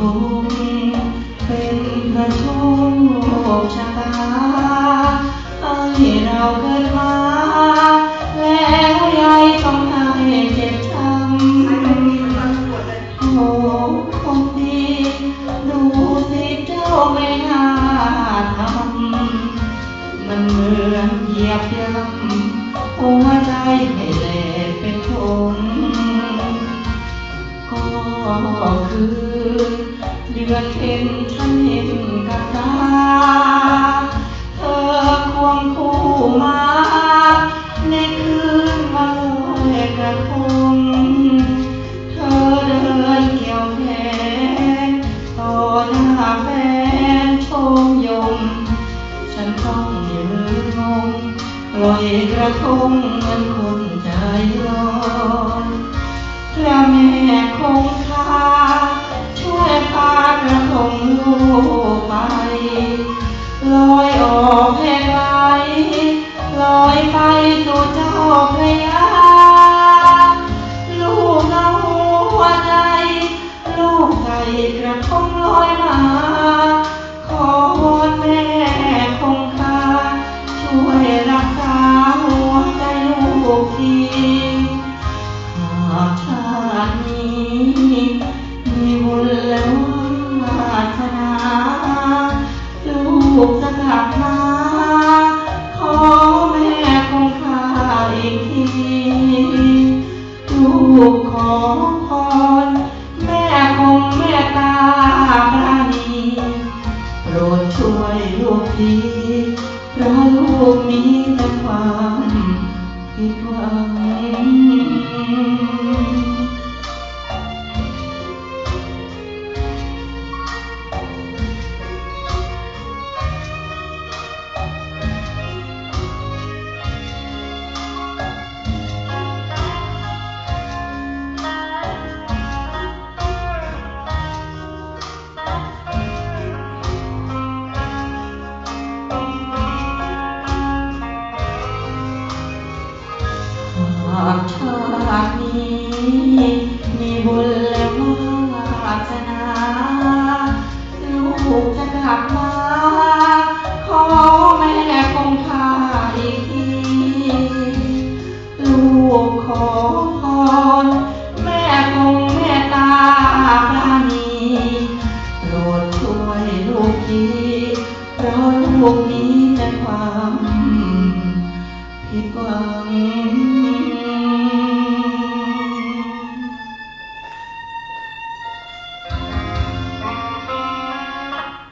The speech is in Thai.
งเป็นพระชนโลกชะตาให้เราเกิดมาแล้วยายต้องให้เจ็บช้ำโอ้คนดีดูสิเจ้าไม่น่าทำมันเหมือนเหยียบย่ำ ดือนเพ็ญฉันเห็นกับตาเธอควงคู่มา ในคืนวันลอยกระทงเธอเดินเกี่ยวแขนต่อหน้าแฟนชมยม ฉันต้องยืนงงลอยกระทงเหมือนคนใจร้อน บุญและวาสนาลูกจะกลับมาขอแม่คงคาอีกทีลูกขอพรแม่คงแม่ตาปราณีโปรดช่วยลูกทีเพราะลูกมีแต่ความผิดหวังากชาตินี้ มีบุญและวาสนาลูกจะกลับมา ขอแม่คงคาอีกที ลูกขอพรแม่คงแม่ตาปราณีโปรดช่วยลูกทีเพราะลูกมีแต่ความผิดหวัง